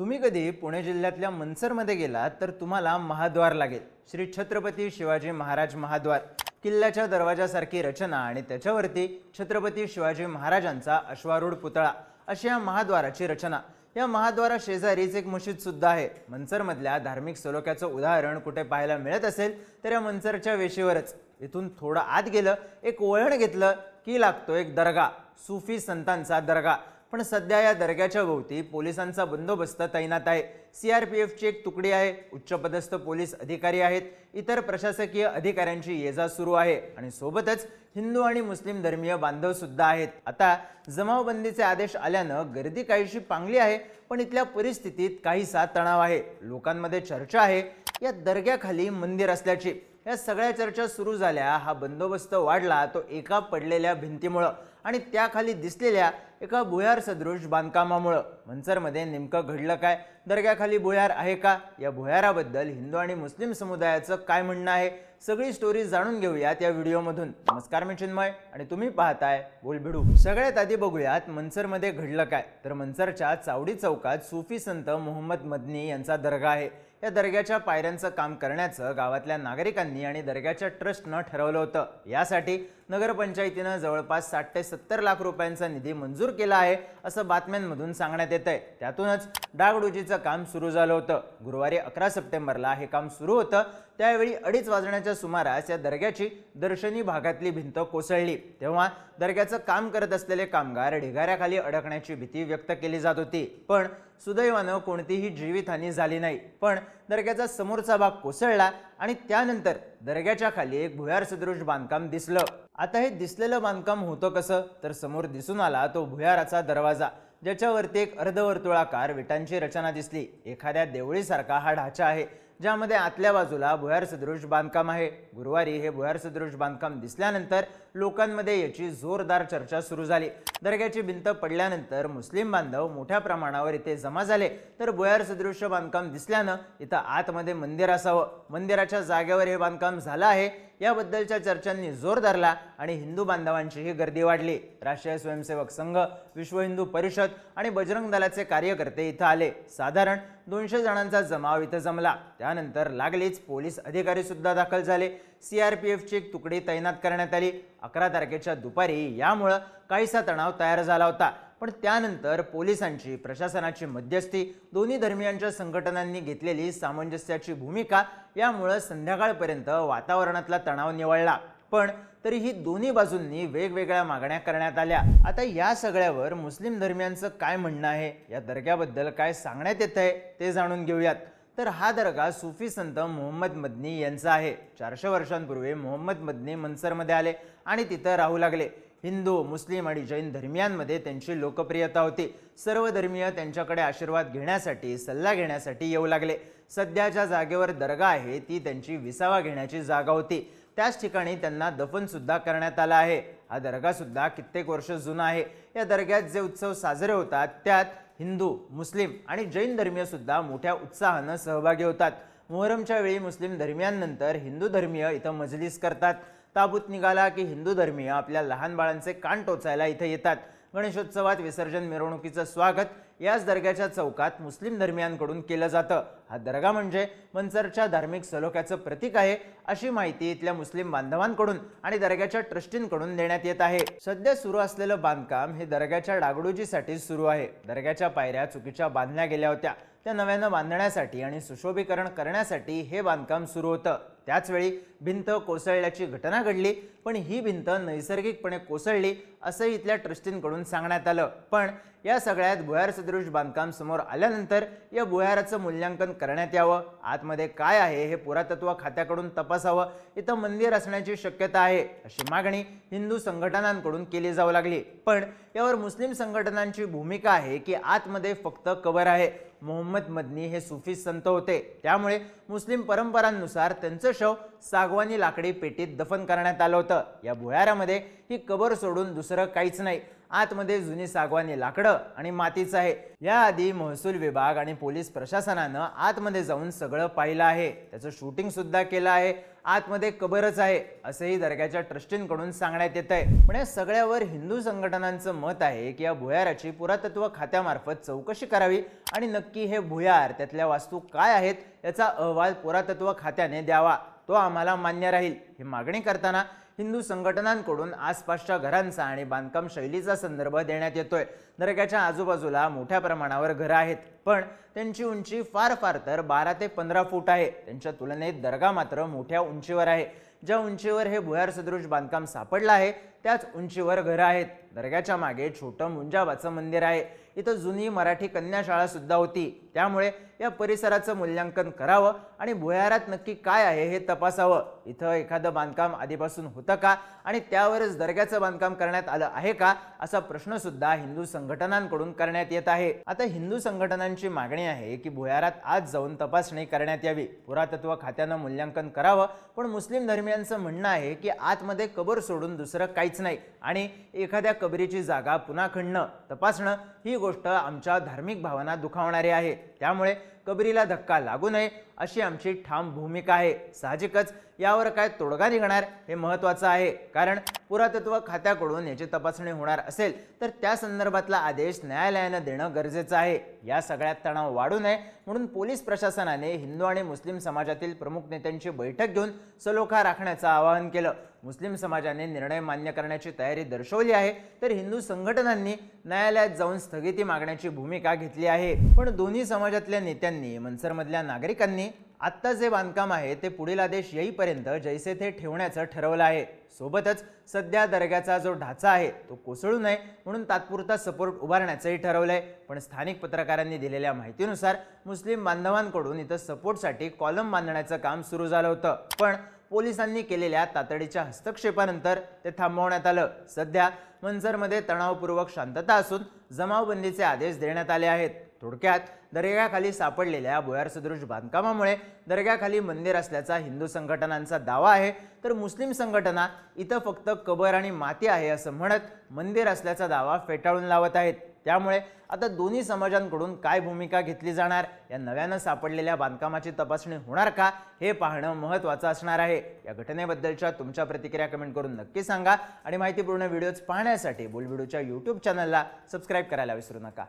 तुम्ही कधी पुणे जिल्ह्यातल्या मनसरमध्ये गेलात तर तुम्हाला महाद्वार लागेल. श्री छत्रपती शिवाजी महाराज महाद्वार. किल्ल्याच्या दरवाजासारखी रचना आणि त्याच्यावरती छत्रपती शिवाजी महाराजांचा अश्वारूढ पुतळा अशी या महाद्वाराची रचना. या महाद्वारा शेजारीच एक मशीद सुद्धा आहे. मनसरमधल्या धार्मिक सलोख्याचं उदाहरण कुठे पाहायला मिळत असेल तर या मनसरच्या वेशीवरच. इथून थोडं आत गेलं एक वळण घेतलं की लागतो एक दर्गा. सुफी संतांचा दर्गा. पण सध्या या दर्ग्याच्या भोवती पोलिसांचा बंदोबस्त तैनात आहे. सी आर पी एफची एक तुकडी आहे. उच्चपदस्थ पोलीस अधिकारी आहेत. इतर प्रशासकीय अधिकाऱ्यांची ये जा सुरू आहे. आणि सोबतच हिंदू आणि मुस्लिम धर्मीय बांधव सुद्धा आहेत. आता जमावबंदीचे आदेश आल्यानं गर्दी काहीशी पांगली आहे पण इथल्या परिस्थितीत काहीसा तणाव आहे. लोकांमध्ये चर्चा आहे. या दर्ग्याखाली मंदिर असल्याची. या सगळ्या चर्चा सुरू झाल्या हा बंदोबस्त वाढला तो एका पडलेल्या भिंतीमुळं आणि त्याखाली दिसलेल्या एका भुयार सदृश बांधकामामुळं. मनसरमध्ये नेमकं घडलं काय? दर्ग्याखाली भुयार आहे का? या भुयाराबद्दल हिंदू आणि मुस्लिम समुदायाचं काय म्हणणं आहे? सगळी स्टोरी जाणून घेऊयात या व्हिडिओमधून. नमस्कार मी चिन्मय आणि तुम्ही पाहताय बोलभिडू सगळ्यात आधी बघूयात मनसरमध्ये घडलं काय? तर मनसरच्या चावडी चौकात सुफी संत मोहम्मद मदनी यांचा दर्गा आहे. या दर्ग्याच्या पायऱ्यांचं काम करण्याचं गावातल्या नागरिकांनी आणि दर्ग्याच्या ट्रस्टनं ठरवलं होतं. यासाठी नगरपंचायतीनं जवळपास साठ ते सत्तर लाख रुपयांचा निधी मंजूर केला आहे असं बातम्यांमधून सांगण्यात येत आहे त्यातूनच डागडुजीचं काम सुरू झालं होतं. गुरुवारी अकरा सप्टेंबरला हे काम सुरू होतं. त्यावेळी अडीच वाजण्याच्या सुमारास या दर्ग्याची दर्शनी भागातली भिंत कोसळली. तेव्हा दर्ग्याचं काम करत असलेले कामगार ढिगाऱ्याखाली अडकण्याची भीती व्यक्त केली जात होती. पण सुदैवानं कोणतीही जीवितहानी झाली नाही. पण दर्ग्याचा समोरचा भाग कोसळला आणि त्यानंतर दर्ग्याच्या खाली एक भुयार सदृश बांधकाम दिसलं. आता हे दिसलेलं बांधकाम होतं कसं? तर समोर दिसून आला तो भुयाराचा दरवाजा ज्याच्यावरती एक अर्धवर्तुळाकार विटांची रचना दिसली. एखाद्या देवळीसारखा हा ढाचा आहे. ज्यामध्ये आतल्या बाजूला भुयार सदृश बांधकाम आहे. गुरुवारी हे भुयार सदृश बांधकाम दिसल्यानंतर लोकांमध्ये याची जोरदार चर्चा सुरू झाली. दर्ग्याची भिंत पडल्यानंतर मुस्लिम बांधव मोठ्या प्रमाणावर इथे जमा झाले. तर भुयार सदृश बांधकाम दिसल्यानं इथं आतमध्ये मंदिर असावं. मंदिराच्या जागेवर हे बांधकाम झालं आहे. याबद्दलच्या चर्चांनी जोर धरला आणि हिंदू बांधवांचीही गर्दी वाढली. राष्ट्रीय स्वयंसेवक संघ विश्व हिंदू परिषद आणि बजरंग दलाचे कार्यकर्ते इथं आले. साधारण दोनशे जणांचा जमाव इथं जमला. त्यानंतर लागलीच पोलीस अधिकारी सुद्धा दाखल झाले. सीआरपीएफची एक तुकडी तैनात करण्यात आली. अकरा तारखेच्या दुपारी यामुळं काहीसा तणाव तयार झाला होता. पण त्यानंतर पोलिसांची प्रशासनाची मध्यस्थी दोन्ही धर्मियांच्या संघटनांनी घेतलेली सामंजस्याची भूमिका यामुळं संध्याकाळपर्यंत वातावरणातला तणाव निवळला. पण तरीही दोन्ही बाजूंनी वेगवेगळ्या मागण्या करण्यात आल्या. आता या सगळ्यावर मुस्लिम धर्मियांचं काय म्हणणं आहे? या दर्ग्याबद्दल काय सांगण्यात येत आहे ते जाणून घेऊयात. तर हा दर्गा सुफी संत मोहम्मद मदनी यांचा आहे. चारशे वर्षांपूर्वी मोहम्मद मदनी मनसरमध्ये आले आणि तिथं राहू लागले. हिंदू मुस्लिम आणि जैन धर्मियांमध्ये त्यांची लोकप्रियता होती. सर्व धर्मीय त्यांच्याकडे आशीर्वाद घेण्यासाठी सल्ला घेण्यासाठी येऊ लागले. सध्याच्या जागेवर दर्गा आहे ती त्यांची विसावा घेण्याची जागा होती. त्याच ठिकाणी त्यांना दफनसुद्धा करण्यात आला आहे. हा दर्गासुद्धा कित्येक वर्ष जुना आहे. या दर्ग्यात जे उत्सव साजरे होतात त्यात हिंदू मुस्लिम आणि जैन धर्मीयसुद्धा मोठ्या उत्साहानं सहभागी होतात. मोहरमच्या वेळी मुस्लिम धर्मियांनंतर हिंदू धर्मीय इथं मजलिस करतात. ताबूत निघाला की हिंदू धर्मीय आपल्या लहान बाळांचे कान टोचायला इथं येतात. गणेशोत्सवात विसर्जन मिरवणुकीचं स्वागत याच दर्ग्याच्या चौकात मुस्लिम धर्मियांकडून केलं जातं. हा दर्गा म्हणजे मनसरच्या धार्मिक सलोख्याचं प्रतीक आहे अशी माहिती इथल्या मुस्लिम बांधवांकडून आणि दर्ग्याच्या ट्रस्टींकडून देण्यात येत आहे. सध्या सुरू असलेलं बांधकाम हे दर्ग्याच्या डागडुजीसाठी सुरू आहे. दर्ग्याच्या पायऱ्या चुकीच्या बांधल्या गेल्या होत्या. त्या नव्यानं बांधण्यासाठी आणि सुशोभीकरण करण्यासाठी हे बांधकाम सुरू होतं. त्याचवेळी भिंत कोसळल्याची घटना घडली पण ही भिंत नैसर्गिकपणे कोसळली असं इथल्या ट्रस्टींकडून सांगण्यात आलं. पण या सगळ्यात भुयार सदृश बांधकाम समोर आल्यानंतर या भुयाराचं मूल्यांकन करण्यात यावं. आतमध्ये काय आहे हे पुरातत्व खात्याकडून तपासावं. इथं मंदिर असण्याची शक्यता आहे अशी मागणी हिंदू संघटनांकडून केली जाऊ लागली. पण यावर मुस्लिम संघटनांची भूमिका आहे की आतमध्ये फक्त कबर आहे. मोहम्मद मदनी हे सुफी संत होते. त्यामुळे मुस्लिम परंपरांनुसार त्यांचं शव सागवानी लाकडी पेटीत दफन करण्यात आलं होतं. या भुयारामध्ये ही कबर सोडून दुसरं काहीच नाही. आतमध्ये जुनी सागवानी लाकडं आणि मातीचं आहे. याआधी महसूल विभाग आणि पोलीस प्रशासनानं आतमध्ये जाऊन सगळं पाहिलं आहे. त्याचं शूटिंग सुद्धा केलं आहे. आतमध्ये कबरच आहे असंही दर्ग्याच्या ट्रस्टींकडून सांगण्यात येत आहे पण या सगळ्यावर हिंदू संघटनांचं मत आहे की या भुयाराची पुरातत्व खात्यामार्फत चौकशी करावी आणि नक्की हे भुयार त्यातल्या वास्तू काय आहेत याचा अहवाल पुरातत्व खात्याने द्यावा. तो आम्हाला मान्य राहील. ही मागणी करताना हिंदू संघटनांकडून आसपासच्या घरांचा आणि बांधकाम शैलीचा संदर्भ देण्यात येतोय. दर्ग्याच्या आजूबाजूला मोठ्या प्रमाणावर घरं आहेत. पण त्यांची उंची फार फार तर बारा ते पंधरा फूट आहे. त्यांच्या तुलनेत दर्गा मात्र मोठ्या उंचीवर आहे. ज्या उंचीवर हे भुयार सदृश बांधकाम सापडलं आहे त्याच उंचीवर घरं आहेत. दर्ग्याच्या मागे छोटं मुंजाबाचं मंदिर आहे. इथं जुनी मराठी कन्याशाळा सुद्धा होती. त्यामुळे या परिसराचं मूल्यांकन करावं आणि भुयारात नक्की काय आहे हे तपासावं. इथं एखादं बांधकाम आधीपासून होतं का? आणि त्यावरच दर्ग्याचं बांधकाम करण्यात आलं आहे का? असा प्रश्न सुद्धा हिंदू संघटनांकडून करण्यात येत आहे. आता हिंदू संघटनांची मागणी आहे की भुयारात आज जाऊन तपासणी करण्यात यावी. पुरातत्व खात्यानं मूल्यांकन करावं. पण मुस्लिम धर्मियांचं म्हणणं आहे की आतमध्ये कबर सोडून दुसरं काहीच नाही. आणि एखाद्या कबरीची जागा पुन्हा खणणं तपासणं ही गोष्ट आमच्या धार्मिक भावना दुखावणारी आहे. त्यामुळे कबरीला धक्का लागू नये अशी आमची ठाम भूमिका आहे. साहजिकच यावर काय तोडगा निघणार हे महत्त्वाचं आहे. कारण पुरातत्व खात्याकडून याची तपासणी होणार असेल तर त्या संदर्भातला आदेश न्यायालयानं देणं गरजेचं आहे. या सगळ्यात तणाव वाढू नये म्हणून पोलीस प्रशासनाने हिंदू आणि मुस्लिम समाजातील प्रमुख नेत्यांची बैठक घेऊन सलोखा राखण्याचं आवाहन केलं. मुस्लिम समाजाने निर्णय मान्य करण्याची तयारी दर्शवली आहे तर हिंदू संघटनांनी न्यायालयात जाऊन स्थगिती मागण्याची भूमिका घेतली आहे. पण दोन्ही समाजातल्या नेत्यांनी मनसरमधल्या नागरिकांनी आत्ता जे बांधकाम आहे ते पुढील आदेश येईपर्यंत जैसे ते ठेवण्याचं ठरवलं आहे. सोबतच सध्या दर्ग्याचा जो ढाचा आहे तो कोसळू नये म्हणून तात्पुरता सपोर्ट उभारण्याचंही ठरवलंय. पण स्थानिक पत्रकारांनी दिलेल्या माहितीनुसार मुस्लिम बांधवांकडून इथं सपोर्टसाठी कॉलम बांधण्याचं काम सुरू झालं होतं. पण पोलिसांनी केलेल्या तातडीच्या हस्तक्षेपानंतर ते थांबवण्यात आलं. सध्या मंजरमध्ये तणावपूर्वक शांतता असून जमावबंदीचे आदेश देण्यात आले आहेत. थोडक्यात दर्ग्याखाली सापडलेल्या भुयार सदृश बांधकामामुळे दर्ग्याखाली मंदिर असल्याचा हिंदू संघटनांचा दावा आहे. तर मुस्लिम संघटना इथं फक्त कबर आणि माती आहे असं म्हणत मंदिर असल्याचा दावा फेटाळून लावत आहेत. त्यामुळे आता दोन्ही समाजांकडून काय भूमिका घेतली जाणार? या नव्यानं सापडलेल्या बांधकामाची तपासणी होणार का? हे पाहणं महत्त्वाचं असणार आहे. या घटनेबद्दलच्या तुमच्या प्रतिक्रिया कमेंट करून नक्की सांगा. आणि माहितीपूर्ण व्हिडिओज पाहण्यासाठी बोलविडूच्या यूट्यूब चॅनलला सबस्क्राईब करायला विसरू नका.